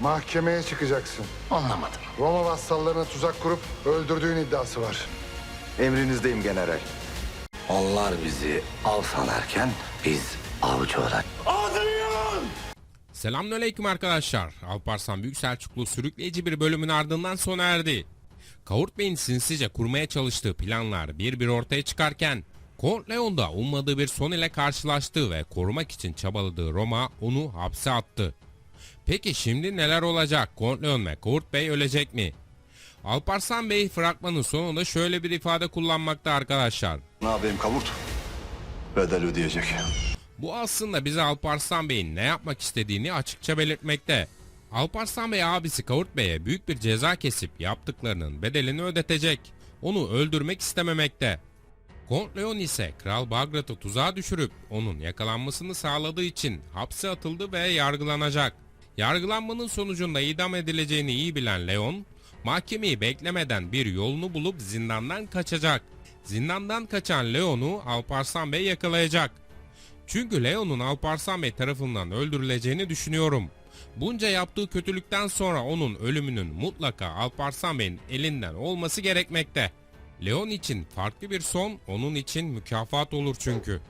Mahkemeye çıkacaksın. Anlamadım. Roma vassallarına tuzak kurup öldürdüğün iddiası var. Emrinizdeyim general. Onlar bizi av sanarken biz avcı olarak. Selamünaleyküm arkadaşlar. Alparslan Büyük Selçuklu sürükleyici bir bölümün ardından sona erdi. Kavurt Bey'in sinsice kurmaya çalıştığı planlar bir bir ortaya çıkarken Kont Leon da ummadığı bir son ile karşılaştı ve korumak için çabaladığı Roma onu hapse attı. Peki şimdi neler olacak? Kont Leon ve Kavurt Bey ölecek mi? Alparslan Bey fragmanın sonunda şöyle bir ifade kullanmakta arkadaşlar. Ne yapayım kavurt? Bedel ödeyecek. Bu aslında bize Alparslan Bey'in ne yapmak istediğini açıkça belirtmekte. Alparslan Bey abisi Kavurt Bey'e büyük bir ceza kesip yaptıklarının bedelini ödetecek. Onu öldürmek istememekte. Kont Leon ise Kral Bagrat'ı tuzağa düşürüp onun yakalanmasını sağladığı için hapse atıldı ve yargılanacak. Yargılanmanın sonucunda idam edileceğini iyi bilen Leon, mahkemeyi beklemeden bir yolunu bulup zindandan kaçacak. Zindandan kaçan Leon'u Alparslan Bey yakalayacak. Çünkü Leon'un Alparslan Bey tarafından öldürüleceğini düşünüyorum. Bunca yaptığı kötülükten sonra onun ölümünün mutlaka Alparslan Bey'in elinden olması gerekmekte. Leon için farklı bir son, onun için mükafat olur çünkü.